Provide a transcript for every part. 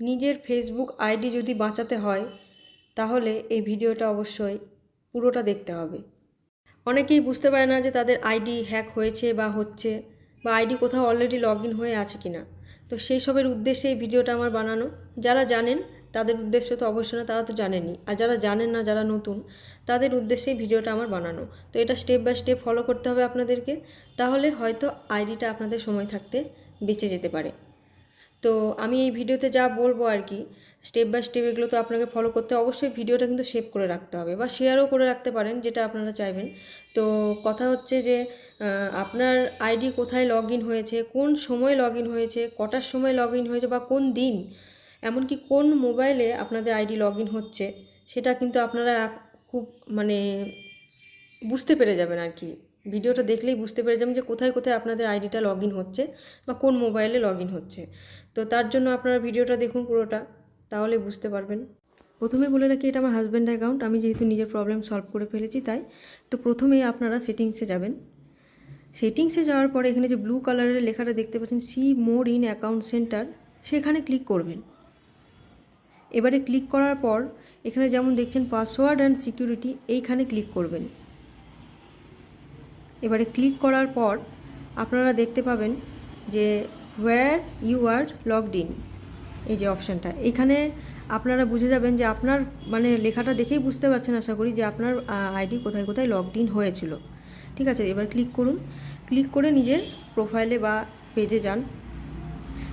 নিজের Facebook ID যদি বাঁচাতে হয়, তাহলে এই ভিডিওটা অবশ্যই পুরোটা দেখতে হবে। অনেকেই বুঝতে পারে না যে তাদের আইডি হ্যাক হয়েছে বা হচ্ছে, বা আইডি কোথাও অলরেডি লগ ইন হয়ে আছে কি না তো সেই সবের উদ্দেশ্যে এই ভিডিওটা আমার বানানো। যারা জানেন, তাদের উদ্দেশ্য তো অবশ্যই না, তারা তো জানেনি আর যারা জানেন না, যারা নতুন, তাদের উদ্দেশ্যে ভিডিওটা আমার বানানো। তো এটা স্টেপ বাই স্টেপ ফলো করতে হবে আপনাদেরকে। তাহলে হয়তো আইডিটা আপনাদের সময় থাকতে বেঁচে যেতে পারে। তো আমি এই ভিডিওতে যা বলব আর কি স্টেপ বাই স্টেপ এগুলো তো আপনাকে ফলো করতে অবশ্যই ভিডিওটা কিন্তু সেভ করে রাখতে হবে বা শেয়ারও করে রাখতে পারেন, যেটা আপনারা চাইবেন। তো কথা হচ্ছে যে আপনার আইডি কোথায় লগ হয়েছে, কোন সময় লগ হয়েছে, কটার সময় লগ হয়েছে বা কোন দিন, এমনকি কোন মোবাইলে আপনাদের আইডি লগ হচ্ছে, সেটা কিন্তু আপনারা খুব মানে বুঝতে পেরে যাবেন আর কি। ভিডিওটা দেখলেই বুঝতে পেরে যাবেন যে কোথায় কোথায় আপনাদের আইডিটা লগ হচ্ছে বা কোন মোবাইলে লগ হচ্ছে। তো তার জন্য আপনারা ভিডিওটা দেখুন পুরোটা, তাহলে বুঝতে পারবেন। প্রথমে বলে রাখি, এটা আমার হাজব্যান্ড অ্যাকাউন্ট আমি যেহেতু নিজের প্রবলেম সলভ করে ফেলেছি তাই। তো প্রথমেই আপনারা সেটিংসে যাবেন। সেটিংসে যাওয়ার পরে এখানে যে ব্লু কালারের লেখাটা দেখতে পাচ্ছেন see more in account center সেখানে ক্লিক করবেন। এবারে ক্লিক করার পর এখানে যেমন দেখছেন পাসওয়ার্ড অ্যান্ড সিকিউরিটি এইখানে ক্লিক করবেন। এবারে ক্লিক করার পর আপনারা দেখতে পাবেন যে where you are logged in এই যে অপশানটা। এখানে আপনারা বুঝে যাবেন যে আপনার মানে লেখাটা দেখেই বুঝতে পারছেন আশা করি যে আপনার আইডি কোথায় কোথায় লগড ইন হয়েছিল। ঠিক আছে, এবার ক্লিক করুন। ক্লিক করে নিজের প্রোফাইলে বা পেজে যান।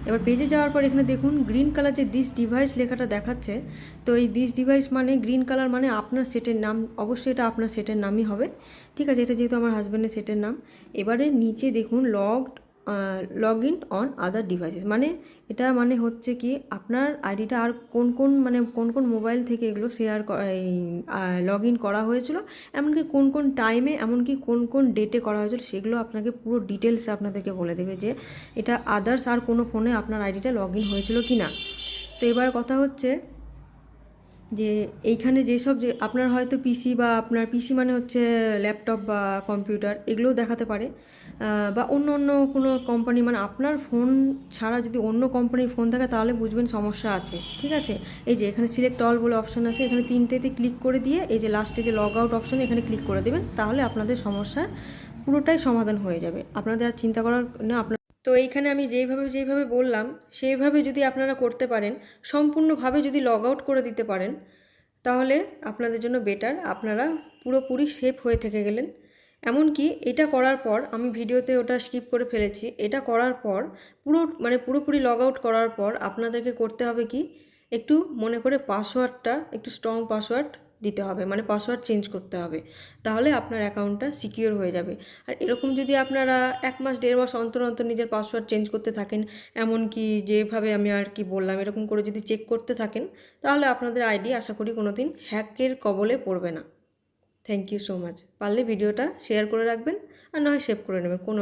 এবার পেজে যাওয়ার পর এখানে দেখুন গ্রিন কালার যে দিস ডিভাইস লেখাটা দেখাচ্ছে, তো এই দিস ডিভাইস মানে গ্রিন কালার মানে আপনার সেটের নাম, অবশ্যই এটা আপনার সেটের নামই হবে। ঠিক আছে, এটা যেহেতু আমার হাজব্যান্ডের সেটের নাম। এবারে নিচে দেখুন logged log in on other devices মানে এটা মানে হচ্ছে কি, আপনার আইডিটা আর কোন কোন মানে কোন কোন মোবাইল থেকে এগুলো শেয়ার লগ ইন করা হয়েছিল, এমনকি কোন কোন টাইমে এমনকি কোন কোন ডেটে করা হয়েছিল, সেগুলো আপনাকে পুরো ডিটেলসে আপনাদেরকে বলে দেবে যে এটা আদার্স আর কোনো ফোনে আপনার আইডিটা লগ ইন হয়েছিল কি না তো এবার কথা হচ্ছে যে এইখানে যেসব যে আপনার হয়তো পিসি বা আপনার পিসি মানে হচ্ছে ল্যাপটপ বা কম্পিউটার এগুলোও দেখাতে পারে। বা অন্য অন্য কোনো কোম্পানি মানে আপনার ফোন ছাড়া যদি অন্য কোম্পানির ফোন থাকে তাহলে বুঝবেন সমস্যা আছে, ঠিক আছে? এই যে এখানে সিলেক্ট অল বলে অপশন আছে, এখানে তিনটেতে ক্লিক করে দিয়ে এই যে লাস্টে যে লগ আউট অপশান এখানে ক্লিক করে দেবেন, তাহলে আপনাদের সমস্যার পুরোটাই সমাধান হয়ে যাবে। আপনাদের আর চিন্তা করার না, আপনার তো এইখানে আমি যেইভাবে যেইভাবে বললাম, সেইভাবে যদি আপনারা করতে পারেন, সম্পূর্ণভাবে যদি লগ আউট করে দিতে পারেন, তাহলে আপনাদের জন্য বেটার আপনারা পুরোপুরি সেফ হয়ে থেকে গেলেন। এমনকি এটা করার পর, আমি ভিডিওতে ওটা স্কিপ করে ফেলেছি, এটা করার পর, পুরো মানে পুরোপুরি লগ আউট করার পর, আপনাদেরকে করতে হবে কি, একটু মনে করে পাসওয়ার্ডটা একটু স্ট্রং পাসওয়ার্ড দিতে হবে মানে পাসওয়ার্ড চেঞ্জ করতে হবে। তাহলে আপনার অ্যাকাউন্টটা সিকিওর হয়ে যাবে। আর এরকম যদি আপনারা এক মাস, দেড় মাস অন্তর অন্তর নিজের পাসওয়ার্ড চেঞ্জ করতে থাকেন এমনকি যেভাবে আমি আর কি বললাম, এরকম করে যদি চেক করতে থাকেন, তাহলে আপনাদের আইডি আশা করি কোনো দিন হ্যাকের কবলে পড়বে না। থ্যাংক ইউ সো মাচ পারলে ভিডিওটা শেয়ার করে রাখবেন, আর নয় সেভ করে নেবেন, কোনো